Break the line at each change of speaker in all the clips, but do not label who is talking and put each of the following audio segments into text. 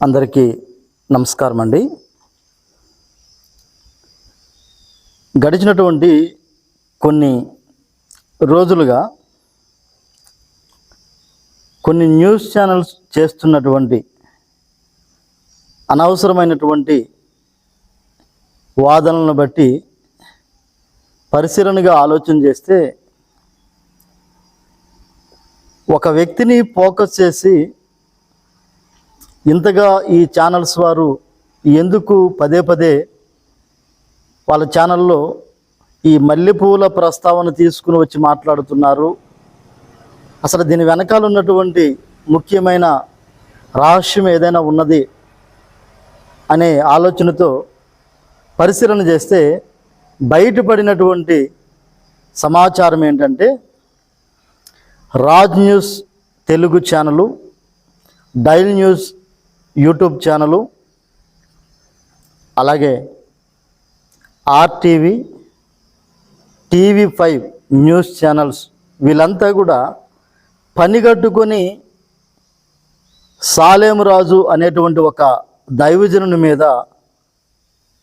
అందరికీ నమస్కారం అండి గడిచినటువంటి కొన్ని రోజులుగా కొన్ని న్యూస్ ఛానల్స్ చేస్తున్నటువంటి అనవసరమైనటువంటి వాదనలను బట్టి పరిశీలనగా ఆలోచన చేస్తే ఒక వ్యక్తిని ఫోకస్ చేసి ఇంతగా ఈ ఛానల్స్ వారు ఎందుకు పదే పదే వాళ్ళ ఛానల్లో ఈ మల్లెపూల ప్రస్తావన తీసుకుని వచ్చి మాట్లాడుతున్నారు? అసలు దీని వెనకాల ఉన్నటువంటి ముఖ్యమైన రహస్యం ఏదైనా ఉన్నది అనే ఆలోచనతో పరిశీలన చేస్తే బయటపడినటువంటి సమాచారం ఏంటంటే Raj news Telugu channel dial news YouTube channel అలాగే RTV TV five news channels వీళ్ళంతా కూడా పనిగట్టుకొని సాలేమురాజు అనేటువంటి ఒక దైవజనుని మీద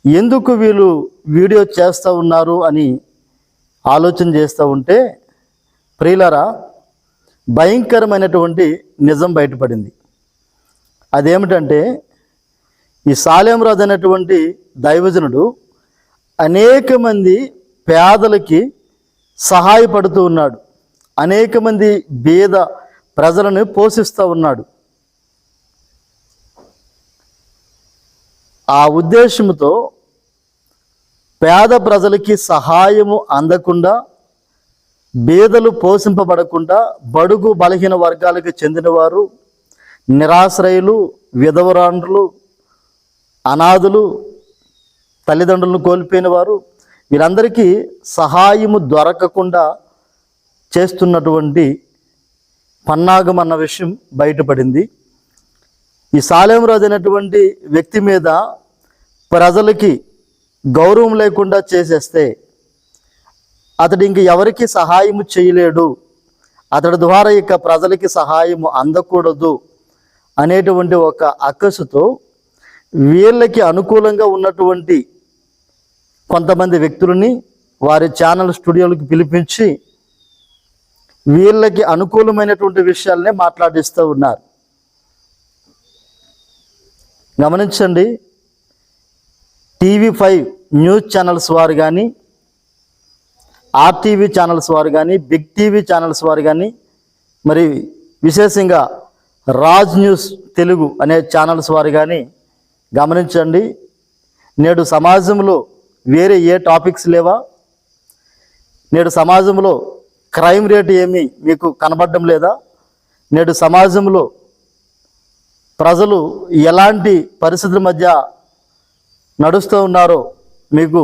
ఎందుకు వీళ్ళు వీడియో చేస్తూ ఉన్నారు అని ఆలోచన చేస్తూ ఉంటే ప్రియులరా భయంకరమైనటువంటి నిజం బయటపడింది. అదేమిటంటే ఈ సాలేమరాజు అనేటువంటి దైవజనుడు అనేక మంది పేదలకి సహాయపడుతూ ఉన్నాడు. అనేక మంది బీద ప్రజలను పోషిస్తూ ఉన్నాడు. ఆ ఉద్దేశంతో పేద ప్రజలకి సహాయము అందకుండా బీదలు పోషింపబడకుండా బడుగు బలహీన వర్గాలకు చెందినవారు నిరాశ్రయులు విధవరాండ్రులు అనాథులు తల్లిదండ్రులను కోల్పోయిన వారు వీరందరికీ సహాయము దొరకకుండా చేస్తున్నటువంటి పన్నాగం అన్న విషయం బయటపడింది. ఈ సాలేమరాజు అనేటువంటి వ్యక్తి మీద ప్రజలకి గౌరవం లేకుండా చేసేస్తే అతడు ఇంక ఎవరికి సహాయము చేయలేడు. అతడి ద్వారా ఇక ప్రజలకి సహాయము అందకూడదు. అనేటువంటి ఒక అక్కసుతో వీళ్ళకి అనుకూలంగా ఉన్నటువంటి కొంతమంది వ్యక్తులని వారి ఛానల్ స్టూడియోలకు పిలిపించి వీళ్ళకి అనుకూలమైనటువంటి విషయాలనే మాట్లాడిస్తూ ఉన్నారు. గమనించండి టీవీ ఫైవ్ న్యూస్ ఛానల్స్ వారు కానీ ఆర్టీవీ ఛానల్స్ వారు కానీ బిగ్ టీవీ ఛానల్స్ వారు కానీ మరి విశేషంగా రాజ్ న్యూస్ తెలుగు అనే ఛానల్స్ వారు కానీ గమనించండి. నేడు సమాజంలో వేరే ఏ టాపిక్స్ లేవా? నేడు సమాజంలో క్రైమ్ రేట్ ఏమీ మీకు కనబడడం లేదా? నేడు సమాజంలో ప్రజలు ఎలాంటి పరిస్థితుల మధ్య నడుస్తూ ఉన్నారో మీకు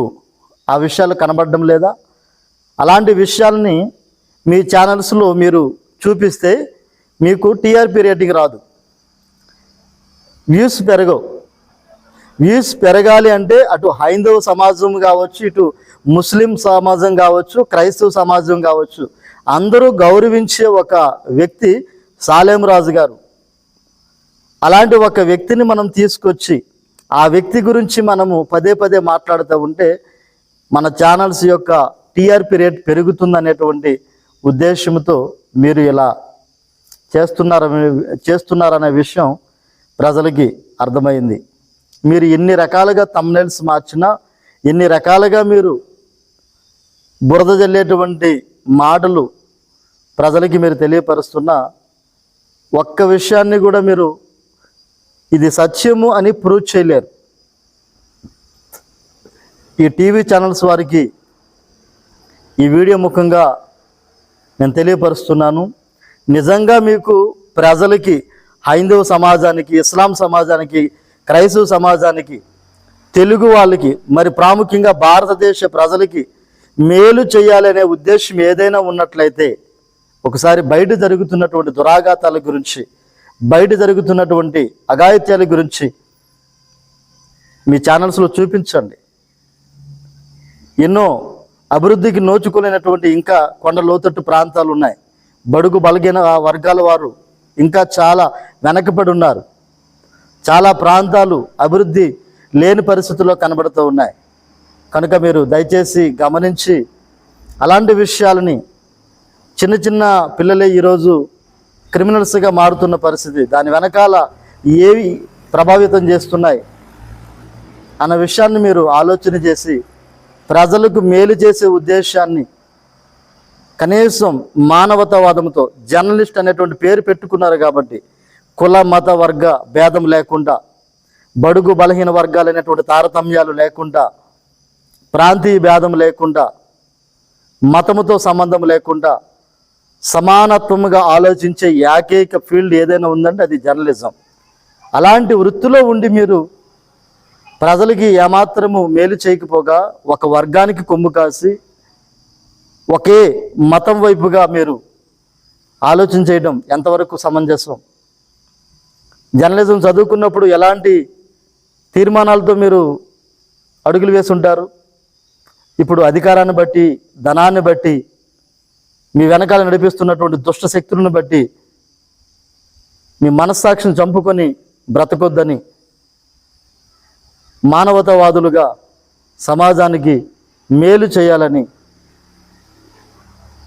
ఆ విషయాలు కనబడడం లేదా? అలాంటి విషయాల్ని మీ ఛానల్స్లో మీరు చూపిస్తే మీకు టీఆర్పీ రేటింగ్ రాదు. వ్యూస్ పెరగవు. వ్యూస్ పెరగాలి అంటే అటు హైందవ సమాజం కావచ్చు ఇటు ముస్లిం సమాజం కావచ్చు క్రైస్తవ సమాజం కావచ్చు అందరూ గౌరవించే ఒక వ్యక్తి సాలేం రాజు గారు. అలాంటి ఒక వ్యక్తిని మనం తీసుకొచ్చి ఆ వ్యక్తి గురించి మనము పదే పదే మాట్లాడుతూ ఉంటే మన ఛానల్స్ యొక్క టీఆర్పీ రేట్ పెరుగుతుందనేటువంటి ఉద్దేశంతో మీరు ఇలా చేస్తున్నారనే చేస్తున్నారనే విషయం ప్రజలకి అర్థమైంది. మీరు ఎన్ని రకాలుగా తమ్నెల్స్ మార్చినా ఎన్ని రకాలుగా మీరు బురద జల్లేటువంటి మాటలు ప్రజలకి మీరు తెలియపరుస్తున్నా ఒక్క విషయాన్ని కూడా మీరు ఇది సత్యము అని ప్రూవ్ చేయలేరు. ఈ టీవీ ఛానల్స్ వారికి ఈ వీడియో ముఖంగా నేను తెలియపరుస్తున్నాను. నిజంగా మీకు ప్రజలకి హైందవ సమాజానికి ఇస్లాం సమాజానికి క్రైస్తవ సమాజానికి తెలుగు వాళ్ళకి మరి ప్రాముఖ్యంగా భారతదేశ ప్రజలకి మేలు చేయాలనే ఉద్దేశం ఏదైనా ఉన్నట్లయితే ఒకసారి బయట జరుగుతున్నటువంటి దురాఘాతాల గురించి బయట జరుగుతున్నటువంటి అఘాయిత్యాల గురించి మీ ఛానల్స్లో చూపించండి. ఎన్నో అభివృద్ధికి నోచుకోలేనటువంటి ఇంకా కొండ లోతట్టు ప్రాంతాలు ఉన్నాయి. బడుగు బలగిన వర్గాల వారు ఇంకా చాలా వెనకబడి ఉన్నారు. చాలా ప్రాంతాలు అభివృద్ధి లేని పరిస్థితుల్లో కనబడుతూ ఉన్నాయి. కనుక మీరు దయచేసి గమనించి అలాంటి విషయాలని చిన్న చిన్న పిల్లలే ఈరోజు క్రిమినల్స్గా మారుతున్న పరిస్థితి దాని వెనకాల ఏవి ప్రభావితం చేస్తున్నాయి అన్న విషయాన్ని మీరు ఆలోచన చేసి ప్రజలకు మేలు చేసే ఉద్దేశాన్ని కనీసం మానవతావాదంతో జర్నలిస్ట్ అనేటువంటి పేరు పెట్టుకున్నారు కాబట్టి కుల మత వర్గ భేదం లేకుండా బడుగు బలహీన వర్గాలైనటువంటి తారతమ్యాలు లేకుండా ప్రాంతీయ భేదం లేకుండా మతముతో సంబంధం లేకుండా సమానత్వముగా ఆలోచించే ఏకైక ఫీల్డ్ ఏదైనా ఉందంటే అది జర్నలిజం. అలాంటి వృత్తిలో ఉండి మీరు ప్రజలకి ఏమాత్రము మేలు చేయకపోగా ఒక వర్గానికి కొమ్ము కాసి ఒకే మతం వైపుగా మీరు ఆలోచన చేయడం ఎంతవరకు సమంజసం? జర్నలిజం చదువుకున్నప్పుడు ఎలాంటి తీర్మానాలతో మీరు అడుగులు వేసి ఉంటారు ఇప్పుడు అధికారాన్ని బట్టి ధనాన్ని బట్టి మీ వెనకాల నడిపిస్తున్నటువంటి దుష్ట శక్తులను బట్టి మీ మనస్సాక్షిని చంపుకొని బ్రతకొద్దని మానవతావాదులుగా సమాజానికి మేలు చేయాలని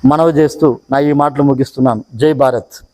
మనవి చేస్తూ నా ఈ మాటలు ముగిస్తున్నాను. జై భారత్.